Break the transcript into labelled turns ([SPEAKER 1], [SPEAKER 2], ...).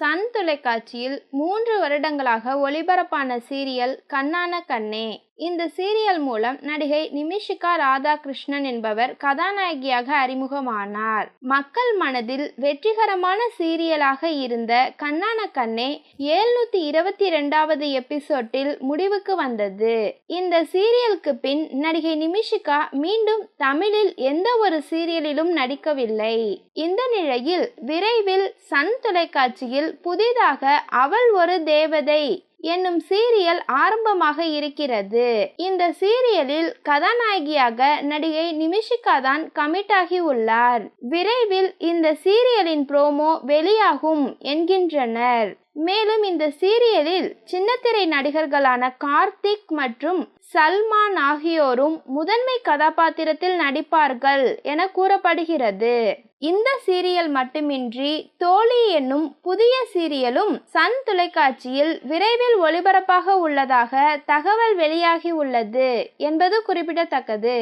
[SPEAKER 1] Sun தொலைக்காட்சியில் மூன்று வருடங்களாக ஒளிபரப்பான சீரியல் கண்ணான கண்ணே. இந்த சீரியல் மூலம் நடிகை நிமிஷிகா ராதாகிருஷ்ணன் என்பவர் கதாநாயகியாக அறிமுகமானார். மக்கள் மனதில் வெற்றிகரமான சீரியலாக இருந்த கண்ணான கண்ணே ஏழ்நூத்தி இருபத்தி இரண்டாவது எபிசோட்டில் முடிவுக்கு வந்தது. இந்த சீரியலுக்கு பின் நடிகை நிமிஷிகா மீண்டும் தமிழில் எந்த ஒரு சீரியலிலும் நடிக்கவில்லை. இந்த நிலையில் விரைவில் சன் தொலைக்காட்சியில் புதிதாக அவள் ஒரு தேவதை என்னும் சீரியல் ஆரம்பமாக இருக்கிறது. இந்த சீரியலில் கதாநாயகியாக நடிகை நிமிஷிகா தான் கமிட் ஆகி உள்ளார். விரைவில் இந்த சீரியலின் ப்ரோமோ வெளியாகும் என்கின்றனர். மேலும் இந்த சீரியலில் சின்னத்திரை நடிகர்களான கார்த்திக் மற்றும் சல்மான் ஆகியோரும் முதன்மை கதாபாத்திரத்தில் நடிப்பார்கள் என கூறப்படுகிறது. இந்த சீரியல் மட்டுமின்றி தோழி என்னும் புதிய சீரியலும் சன் தொலைக்காட்சியில் விரைவில் ஒளிபரப்பாக உள்ளதாக தகவல் வெளியாகி உள்ளது என்பது குறிப்பிடத்தக்கது.